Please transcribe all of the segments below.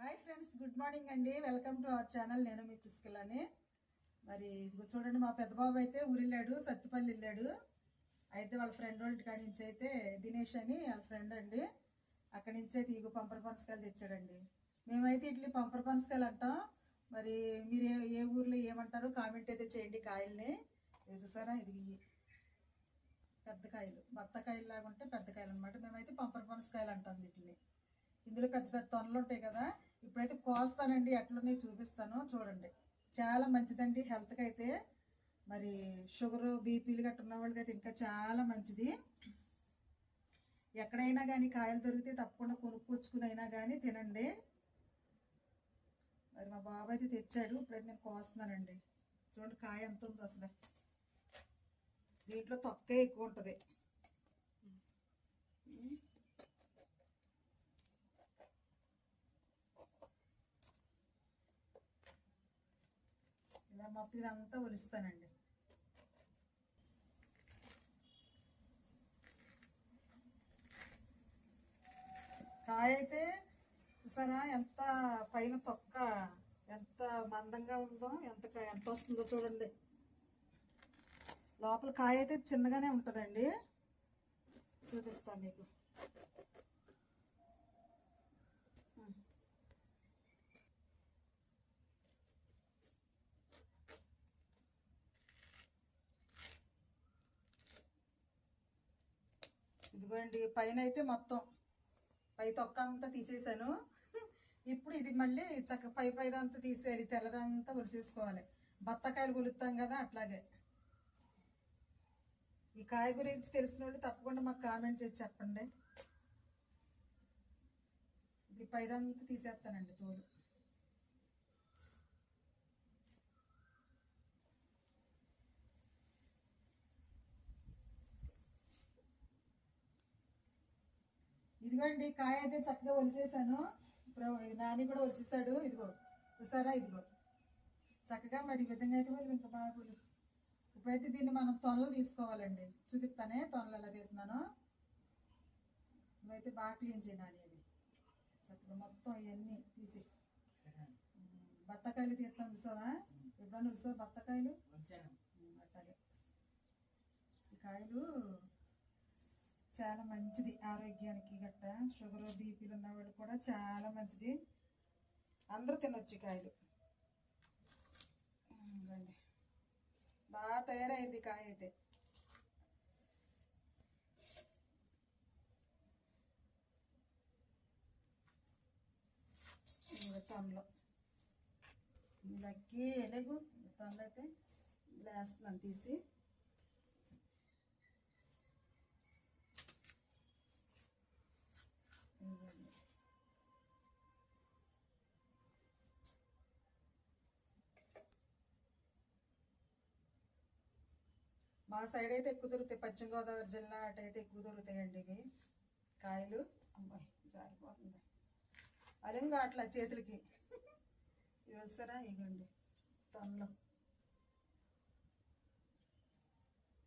Hi friends good morning అండి. Welcome to our channel. నేను మీ పుష్కలని మరి ఇదిగో చూడండి మా పెద్ద బాబు అయితే ఊరిల్లాడు సత్తుపల్లి వెళ్ళాడు. అయితే వాళ్ళ ఫ్రెండ్ వాళ్ళ కాడి నుంచి అయితే దినేష్ అని వాళ్ళ ఫ్రెండ్ అండి. అక్కడి నుంచి అయితే ఇగో పంపర పనసకాయలు తెచ్చాడండి. మేమైతే ఇట్లా పంపర పనసకాయలు అంటాం. మరి మీరు ఏ ఊర్లో ఏమంటారో కామెంట్ అయితే చేయండి కాయల్ని. చూసారా? ఇది పెద్ద కాయలు. బత్తకాయలు లాగా ఉంటే పెద్ద కాయలు అనమాట మేమైతే పంపర పనసకాయలు అంటాం వీటిని. ఇందులో పెద్ద పెద్ద తొనలు ఉంటాయి కదా ఇప్పుడైతే కోస్తానండి ఎట్లున్నాయి చూపిస్తాను. చూడండి. చాలా మంచిదండి హెల్త్కి అయితే మరి షుగర్ బీపీలు గట్రా ఉన్న వాళ్ళకి అయితే ఇంకా చాలా మంచిది. ఎక్కడైనా కానీ కాయలు దొరికితే తప్పకుండా కొనుక్కొచ్చుకుని అయినా కానీ తినండి. మరి మా బాబాయ్ అయితే తెచ్చాడు. ఇప్పుడైతే నేను కోస్తున్నానండి. చూడండి కాయ ఎంత ఉందో అసలు. దీంట్లో తొక్కే ఎక్కువ ఉంటుంది. ఇలా మొత్తం ఇదంతా ఒలుస్తానండి. కాయ అయితే చూసారా ఎంత పైన తొక్క ఎంత మందంగా ఉందో ఎంత ఎంత వస్తుందో చూడండి. లోపల కాయ అయితే చిన్నగానే ఉంటుందండి. చూపిస్తాను మీకు. ఇదిగోండి పైన అయితే మొత్తం. పై తొక్క అంతా తీసేసాను. ఇప్పుడు ఇది మళ్ళీ చక్క పై పైదంతా తీసేయాలి తెల్లదంతా ఒలిసేసుకోవాలి. బత్తకాయలు కొలుస్తాం కదా అట్లాగే. ఈ కాయ గురించి తెలిసిన వాళ్ళు తప్పకుండా మాకు కామెంట్ చేసి చెప్పండి. ఇప్పుడు ఈ పైదంతా తీసేస్తానండి తోలు. ఇదిగోండి కాయ అయితే చక్కగా ఒలిసేసాను. నాని కూడా ఒలిసేసాడు. ఇదిగో చూసారా? ఇదిగో. చక్కగా మరి ఈ విధంగా అయితే వాళ్ళు ఇంకా బాగా ఇప్పుడైతే దీన్ని మనం తొనలు తీసుకోవాలండి. చూపిస్తానే తొనలు ఎలా తీస్తున్నాను. నువ్వైతే బాగా క్లీన్ చేయాలి అది చక్కగా మొత్తం ఇవన్నీ తీసి బత్తకాయలు తీస్తాను చూసావా? ఎప్పుడన్నా చూసావా బత్తకాయలు? అట్లాగే. ఈ కాయలు చాలా మంచిది ఆరోగ్యానికి గట్ట. షుగర్ బీపీలు ఉన్న వాళ్ళు కూడా చాలా మంచిది. అందరూ తినొచ్చు కాయలు. బాగా తయారైంది కాయ అయితే. తమలో. తొనలు వీళ్ళకి తమలో అయితే వేస్తున్నాను తీసి ఇదిగోండి. మా సైడ్ అయితే ఎక్కువ దొరుకుతాయి. పశ్చిమ గోదావరి జిల్లా అటైతే ఎక్కువ దొరుకుతాయండి ఇవి. కాయలు. అమ్మాయి జారిపోతుంది. అలంగా అట్లా చేతులకి. ఇది వస్తారా? ఇగండి తొనలు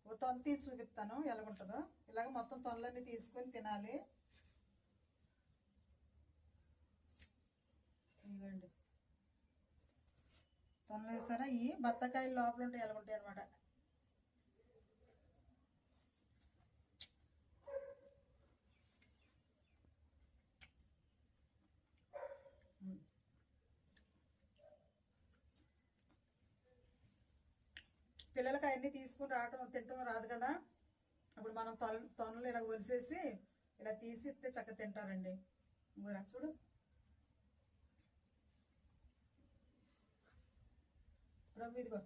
ఓ తొన తీసి చూపిస్తాను. ఎలాగుంటుందో ఇలాగ మొత్తం తొనలన్నీ తీసుకొని తినాలి. ఇవ్వండి. తొనలు వేసారా? ఈ బత్తకాయలు లోపల ఉంటాయి ఎలా ఉంటాయి అనమాట పిల్లలకి అవన్నీ తీసుకుని రావటం తినటం రాదు కదా. అప్పుడు మనం తొన తొనలు ఇలా ఒలిసేసి ఇలా తీసి ఇస్తే చక్కగా తింటారండి. ఇంకోరా చూడు. ప్రభు ఇదిగో.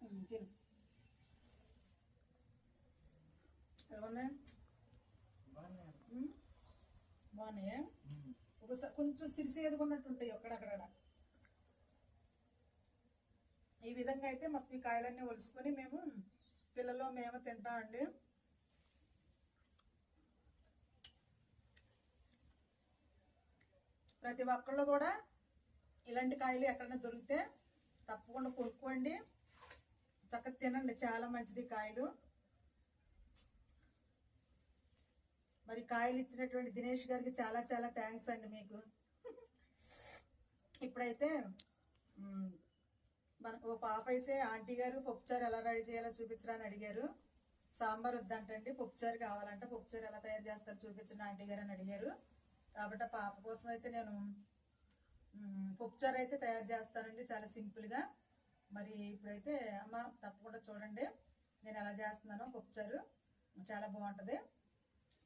తిను. ఎలా ఉన్నాయి? బాగున్నాయా? ఒకసారి కొంచెం సిరిసి ఎదుగున్నట్టు ఉంటాయి అక్కడక్కడ ఈ విధంగా అయితే మొత్తం ఈ కాయలన్నీ ఒలుసుకొని మేము పిల్లలు మేము తింటామండి ప్రతి ఒక్కళ్ళు కూడా ఇలాంటి కాయలు ఎక్కడైనా దొరికితే తప్పకుండా కొనుక్కోండి. చక్కగా తినండి చాలా మంచిది కాయలు. మరి కాయలు ఇచ్చినటువంటి దినేష్ గారికి చాలా చాలా థ్యాంక్స్ అండి మీకు. ఇప్పుడైతే మన ఓ పాప అయితే ఆంటీ గారు పప్పుచారు ఎలా రెడీ చేయాలో చూపించరా అని అడిగారు. సాంబార్ వద్దంటండి పప్పుచారు కావాలంటే పప్పుచారు ఎలా తయారు చేస్తారు చూపించండి ఆంటీ గారు అని అడిగారు. కాబట్టి ఆ పాప కోసం అయితే నేను పప్పుచారు అయితే తయారు చేస్తానండి చాలా సింపుల్గా మరి ఇప్పుడైతే అమ్మ తప్పకుండా చూడండి నేను ఎలా చేస్తున్నానో పప్పుచారు చాలా బాగుంటుంది.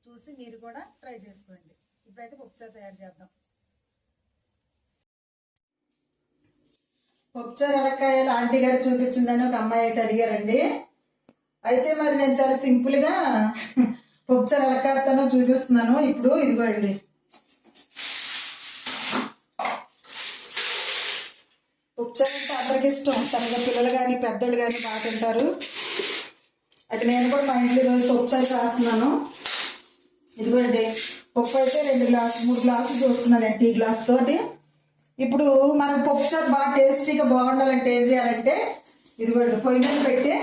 చూసి మీరు కూడా ట్రై చేసుకోండి. ఇప్పుడైతే పప్పుచారు తయారు చేద్దాం. పప్పుచారు ఎలక్కాయలు ఆంటీ గారు చూపించిందని ఒక అమ్మాయి అయితే అడిగారండి. అయితే మరి నేను చాలా సింపుల్గా పప్పుచారు ఎలక్కాయతోనో చూపిస్తున్నాను. ఇప్పుడు ఇదిగోండి. పప్పుచారు అంటే అందరికి ఇష్టం. చక్కగా పిల్లలు కానీ పెద్దలు కానీ బాగా తింటారు. అయితే నేను కూడా మా ఇంట్లో ఈరోజు పప్పుచారు కాస్తున్నాను ఇదిగోండి. పప్పు అయితే రెండు గ్లాసు మూడు గ్లాసులు చూసుకున్నాను టీ గ్లాస్ తోటి. ఇప్పుడు మనం పప్పుచారు బాగా టేస్టీగా బాగుండాలంటే ఏం చేయాలంటే ఇదిగోండి పొయ్యి మీద పెట్టి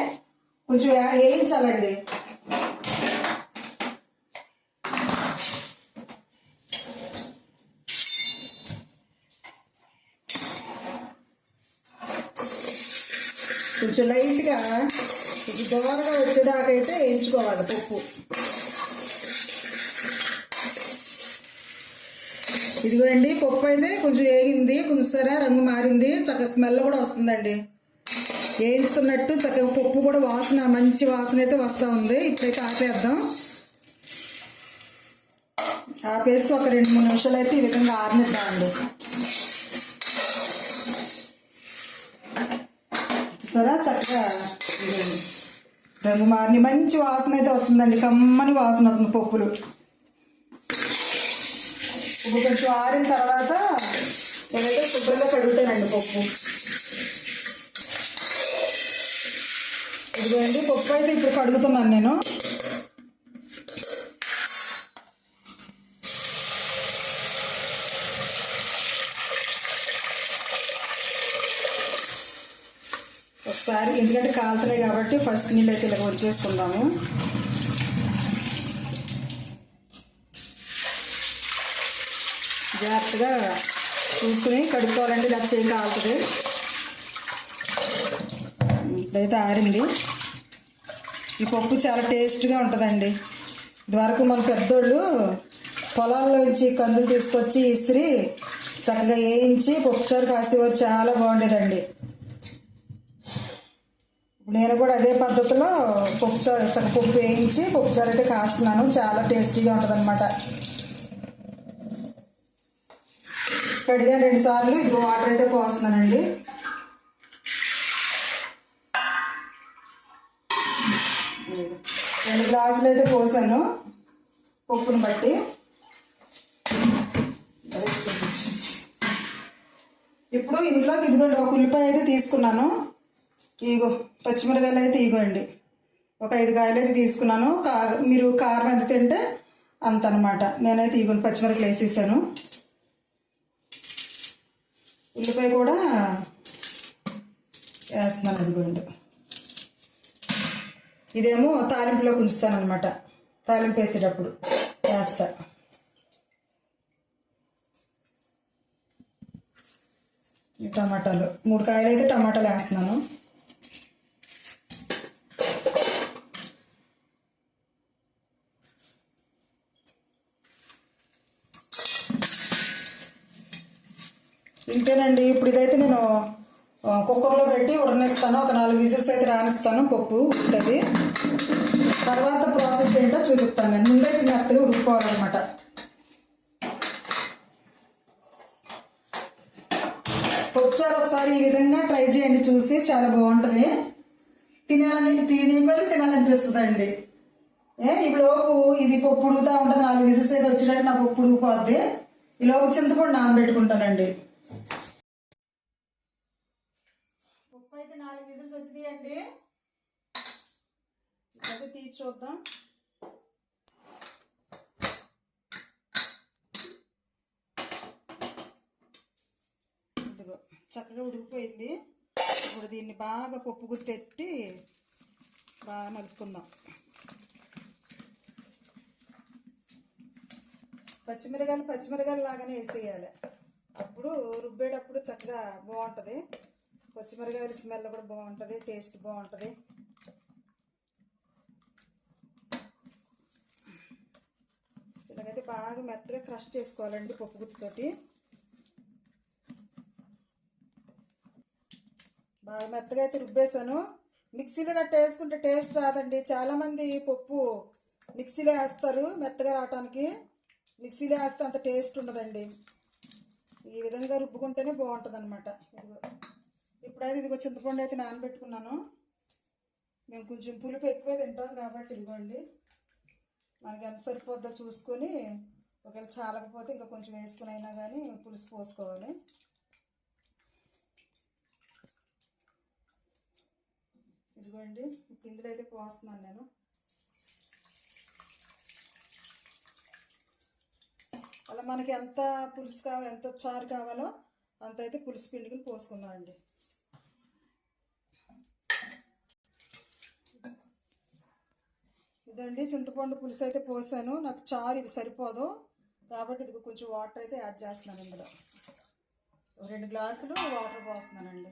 కొంచెం వేయించాలండి. కొంచెం లైట్గా ఇది దోరగా వచ్చేదాకైతే వేయించుకోవాలి పప్పు. ఇదిగోండి పప్పు అయితే కొంచెం వేగింది కొంచెం రంగు మారింది చక్కగా స్మెల్ కూడా వస్తుందండి. వేయించుతున్నట్టు చక్కగా పప్పు కూడా వాసన మంచి వాసన అయితే వస్తూ ఉంది. ఇప్పుడైతే ఆపేద్దాం. ఆపేసి ఒక రెండు మూడు నిమిషాలు అయితే ఈ విధంగా ఆరినిద్దామండి. చూసారా? చక్కగా రంగు మారిని మంచి వాసన అయితే వస్తుందండి. కమ్మని వాసన వస్తుంది పప్పులు. ఇప్పుడు కొంచెం ఆరిన తర్వాత నేనైతే శుభ్రంగా కడుగుతానండి పప్పు. ఇదిగోండి పప్పు అయితే ఇప్పుడు కడుగుతున్నాను నేను. ఒకసారి ఎందుకంటే కాలుతున్నాయి కాబట్టి ఫస్ట్ నీళ్ళు అయితే ఇలా వచ్చేసుకుందాము. జాగ్రత్తగా చూసుకుని కడుక్కోవాలండి ఇలా చేయి కాలుతుంది. ఇప్పుడైతే ఆరింది. ఈ పప్పు చాలా టేస్ట్గా ఉంటుందండి. ఇదివరకు మన పెద్దోళ్ళు పొలాల్లోంచి కందులు తీసుకొచ్చి ఇస్త్రీ చక్కగా వేయించి పప్పుచారు కాసేవారు చాలా బాగుండేదండి. నేను కూడా అదే పద్ధతిలో పప్పుచారు చక్క పప్పు వేయించి పప్పుచారు అయితే కాస్తున్నాను. చాలా టేస్టీగా ఉంటుంది అనమాట కడిగా రెండు సార్లు ఇది వాటర్ అయితే పోస్తున్నానండి. రెండు గ్లాసులు అయితే పోసాను పప్పును బట్టి. ఇప్పుడు ఇందులోకి ఇదిగోండి ఒక ఉల్లిపాయ అయితే తీసుకున్నాను. ఇగో పచ్చిమిరకాయలు అయితే ఇగోండి ఒక ఐదు కాయలు అయితే తీసుకున్నాను. కా మీరు కారం ఎంత తింటే అంత అనమాట నేనైతే ఇగోండి పచ్చిమిరకాయలు వేసేసాను. ఉల్లిపాయ కూడా వేస్తున్నాను అదిగోండి. ఇదేమో తాలింపులోకి ఉంచుతాను అనమాట తాలింపు వేసేటప్పుడు వేస్తా. టమాటాలు. మూడు కాయలు అయితే టమాటాలు వేస్తున్నాను. ఇప్పుడు ఇదైతే నేను కుక్కర్లో పెట్టి ఉడనిస్తాను. ఒక నాలుగు విజిల్స్ అయితే రానిస్తాను. పప్పు ఉడుతుంది తర్వాత ప్రాసెస్ ఏంటో చూపిస్తాను నేను. ముందైతే మెత్తగా ఉడుకుకోవాలన్నమాట పప్పుచారు ఒకసారి ఈ విధంగా ట్రై చేయండి. చూసి చాలా బాగుంటుంది. తినాలని తినే కొద్ది తినాలనిపిస్తుంది అండి ఏ ఇప్పుడు ఇది పప్పు ఉడుకుతా ఉంటుంది. నాలుగు విజిల్స్ అయితే వచ్చినట్టు నా పప్పు ఉడికిపోద్ది. ఈ లోపు చింతపండు నానబెట్టుకుంటానండి పప్పు అయితే నాలుగు అండి వచ్చినాయండి తీసి చూద్దాం. ఇదిగో చక్కగా ఉడికిపోయింది. ఇప్పుడు దీన్ని బాగా పప్పు గుర్తెట్టి బాగా నలుపుకుందాం. పచ్చిమిరకాయలు పచ్చిమిరకాయలు లాగానే వేసేయాలి. అప్పుడు రుబ్బేటప్పుడు చక్కగా బాగుంటుంది. పచ్చిమిరకాయల స్మెల్ కూడా బాగుంటుంది టేస్ట్ బాగుంటుంది. ఇలాగైతే బాగా మెత్తగా క్రష్ చేసుకోవాలండి పప్పు గుత్తితోటి. బాగా మెత్తగా అయితే రుబ్బేశాను. మిక్సీలో గట్ట వేసుకుంటే టేస్ట్ రాదండి. చాలామంది పప్పు మిక్సీలో వేస్తారు మెత్తగా రావటానికి. మిక్సీలో వేస్తే అంత టేస్ట్ ఉండదండి. ఈ విధంగా రుబ్బుకుంటేనే బాగుంటుంది అనమాట ఇదిగో. ఇప్పుడైతే ఇదిగో చింతపండు అయితే నానబెట్టుకున్నాను. మేము కొంచెం పులుపు ఎక్కువ తింటాం కాబట్టి ఇదిగోండి. మనకి ఎంత సరిపోద్దో చూసుకొని ఒకవేళ చాలకపోతే ఇంకా కొంచెం వేసుకుని అయినా కానీ పులుసు పోసుకోవాలి. ఇదిగోండి ఇప్పుడు ఇందులో అయితే పోస్తున్నాను నేను. అలా మనకి ఎంత పులుసు కావాలి ఎంత చారు కావాలో అంత అయితే పులుసు పిండికి పోసుకుందాం అండి ఇదండి చింతపండు పులుసు అయితే పోసాను. నాకు చారు ఇది సరిపోదు. కాబట్టి ఇది కొంచెం వాటర్ అయితే యాడ్ చేస్తున్నాను ఇందులో. రెండు గ్లాసులు వాటర్ పోస్తున్నానండి.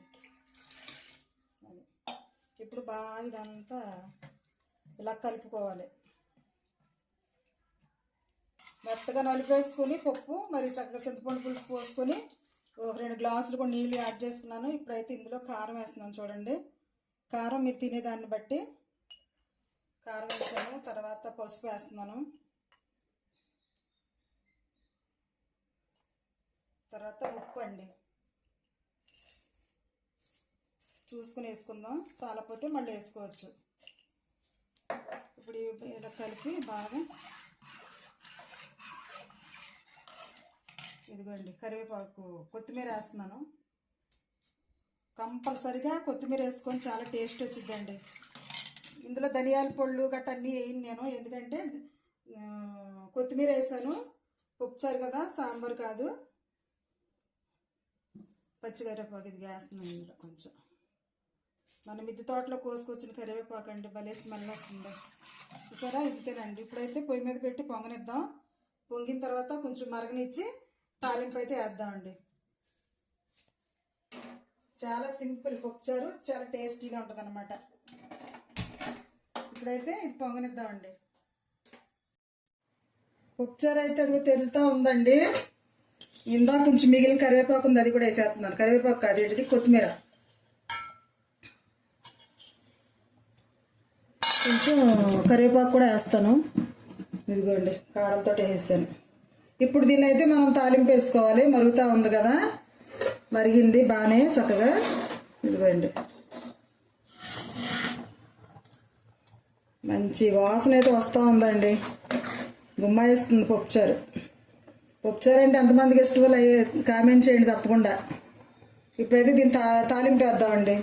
అది. ఇప్పుడు బాగా ఇదంతా ఇలా కలుపుకోవాలి. మెత్తగా నలిపేసుకుని పప్పు మరి చక్కగా చింతపండు పులుసు పోసుకొని ఒక రెండు గ్లాసులు కూడా నీళ్ళు యాడ్ చేసుకున్నాను. ఇప్పుడైతే ఇందులో కారం వేస్తున్నాను చూడండి. కారం మీరు తినేదాన్ని బట్టి కారం వేసాను తర్వాత పసుపు వేస్తున్నాను. తర్వాత ఉప్పు అండి. చూసుకుని వేసుకుందాం. చాలపోతే మళ్ళీ వేసుకోవచ్చు. ఇప్పుడు ఇలా కలిపి బాగా ఇదిగోండి కరివేపాకు కొత్తిమీర వేస్తున్నాను. కంపల్సరిగా కొత్తిమీర వేసుకొని చాలా టేస్ట్ వచ్చిందండి ఇందులో ధనియాల పళ్ళు గట్ట అన్నీ వేయను నేను. ఎందుకంటే కొత్తిమీర వేసాను. ఉప్పుచారు కదా సాంబార్ కాదు. పచ్చికరివేపాకు ఇది వేస్తున్నాను ఇందులో కొంచెం. మన మిద్దె తోటలో కోసుకొచ్చిన కరివేపాకు అండి భలే స్మెల్ వస్తుంది. చూసారా? ఇంతేనండి ఇప్పుడైతే పొయ్యి మీద పెట్టి పొంగనిద్దాం. పొంగిన తర్వాత కొంచెం మరగనిచ్చి తాలింపు అయితే వేద్దామండి. చాలా సింపుల్ పప్పుచారు చాలా టేస్టీగా ఉంటుంది అనమాట ఇప్పుడైతే ఇది పొంగనిద్దామండి. ఉప్చారు అయితే అది తెలుతా ఉందండి. ఇందా కొంచెం మిగిలిన కరివేపాకు ఉంది అది కూడా వేసేస్తున్నాను. కరివేపాకు కాదు ఏంటిది? కొత్తిమీర. కొంచెం కరివేపాకు కూడా వేస్తాను. ఇదిగోండి కాడలతో వేసాను ఇప్పుడు దీన్ని అయితే మనం తాలింపు వేసుకోవాలి. మరుగుతూ ఉంది కదా. మరిగింది బాగానే చక్కగా. ఇదిగోండి. మంచి వాసన అయితే వస్తూ ఉందండి. గుమ్మాయిస్తుంది పప్పుచారు పప్పుచారు. అంటే ఎంతమందికి ఇష్టం అయ్యే కామెంట్ చేయండి తప్పకుండా. ఇప్పుడైతే దీన్ని తా తాలింపు వేద్దామండి.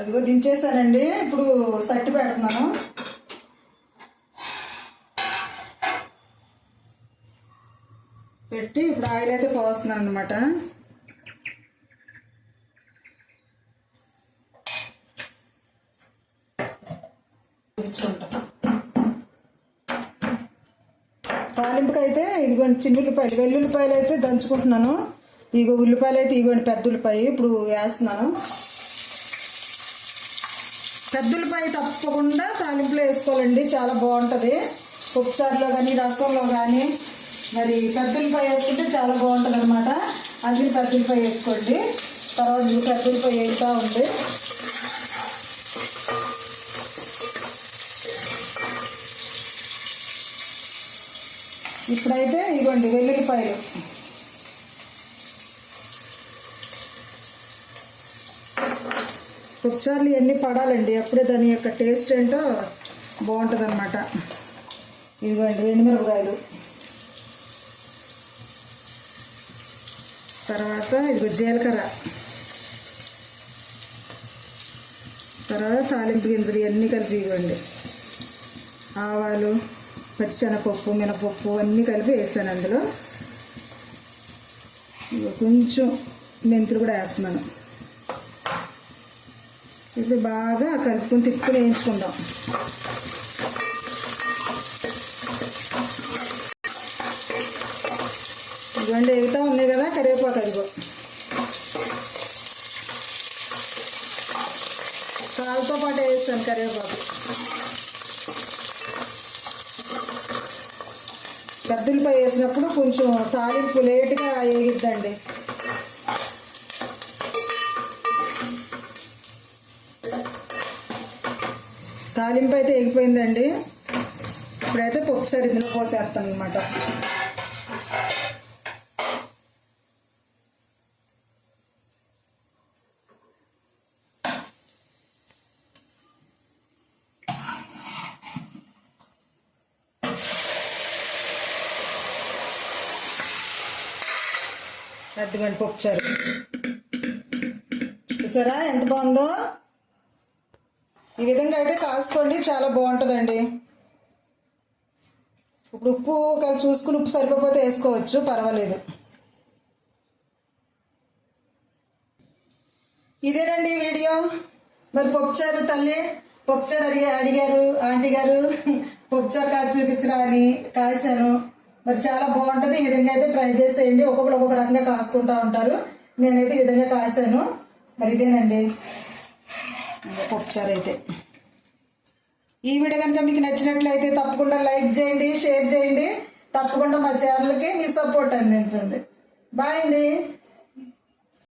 అదిగో దించేసానండి. ఇప్పుడు సట్టి పెడుతున్నాను. పెట్టి ఇప్పుడు ఆయిల్ అయితే పోస్తున్నాను అనమాట తాలింపుకి అయితే ఇదిగోండి చిన్న ఉల్లిపాయలు వెల్లుల్లిపాయలు అయితే దంచుకుంటున్నాను. ఇగో ఉల్లిపాయలు అయితే ఇగోండి పెద్ద ఉల్లిపాయ ఇప్పుడు వేస్తున్నాను. పెద్ద ఉల్లిపాయ తప్పకుండా తాలింపులో వేసుకోవాలండి చాలా బాగుంటుంది. ఉప్పుచారులో కానీ రసంలో కానీ మరి పెద్ద ఉల్లిపాయ వేసుకుంటే చాలా బాగుంటుంది అనమాట అది పెద్ద ఉల్లిపాయ వేసుకోండి. తర్వాత ఇది పెద్ద ఉల్లిపాయ వేస్తూ ఉంది. ఇప్పుడైతే ఇదిగోండి వెల్లుల్లిపాయలు. ఒకసారి ఇవన్నీ పడాలండి అప్పుడే దాని యొక్క టేస్ట్ ఏంటో బాగుంటుంది అనమాట ఇదిగోండి ఎండుమిరపకాయలు తర్వాత ఇదిగో జీలకర్ర. తర్వాత తాలింపు గింజలు ఇవన్నీ కలిపి ఇవ్వండి ఆవాలు. పచ్చనపప్పు మినపప్పు అన్నీ కలిపి వేసాను అందులో. కొంచెం మెంతులు కూడా వేస్తున్నాను. ఇప్పుడు బాగా కలుపుకొని తిప్పుకొని వేయించుకుందాం. ఇవ్వండి ఎగుతా ఉన్నాయి కదా కరివేపాకు అదిగో. కాలుతో పాటు వేస్తాను కరివేపాకు. పెద్దలపై వేసినప్పుడు కొంచెం తాలింపు లేటుగా వేగిద్దండి. తాలింపు అయితే ఎగిపోయిందండి ఇప్పుడైతే పప్పుచారు ఇందులో పోసేస్తాను అనమాట అద్దుగండి పప్పుచారు చూసారా? ఎంత బాగుందో? ఈ విధంగా అయితే కాసుకోండి చాలా బాగుంటుందండి. ఇప్పుడు ఉప్పు కలిసి చూసుకుని ఉప్పు సరిపోతే వేసుకోవచ్చు పర్వాలేదు. ఇదేనండి వీడియో. మరి పొప్పుచారు తల్లి పప్పుచారు అడిగి అడిగారు ఆంటీ గారు పప్పుచారు కాచి చూపించరా అని కాసాను మరి చాలా బాగుంటుంది. ఈ విధంగా అయితే ట్రై చేసేయండి. ఒక్కొక్కరు ఒక్కొక్క రకంగా కాసుకుంటా ఉంటారు. నేనైతే ఈ విధంగా కాసాను. మరి ఇదేనండి. ఇంకా పప్పుచారు అయితే ఈ వీడియో కనుక మీకు నచ్చినట్లయితే తప్పకుండా లైక్ చేయండి షేర్ చేయండి. తప్పకుండా మా ఛానల్కి మీ సపోర్ట్ అందించండి. బాయ్ అండి.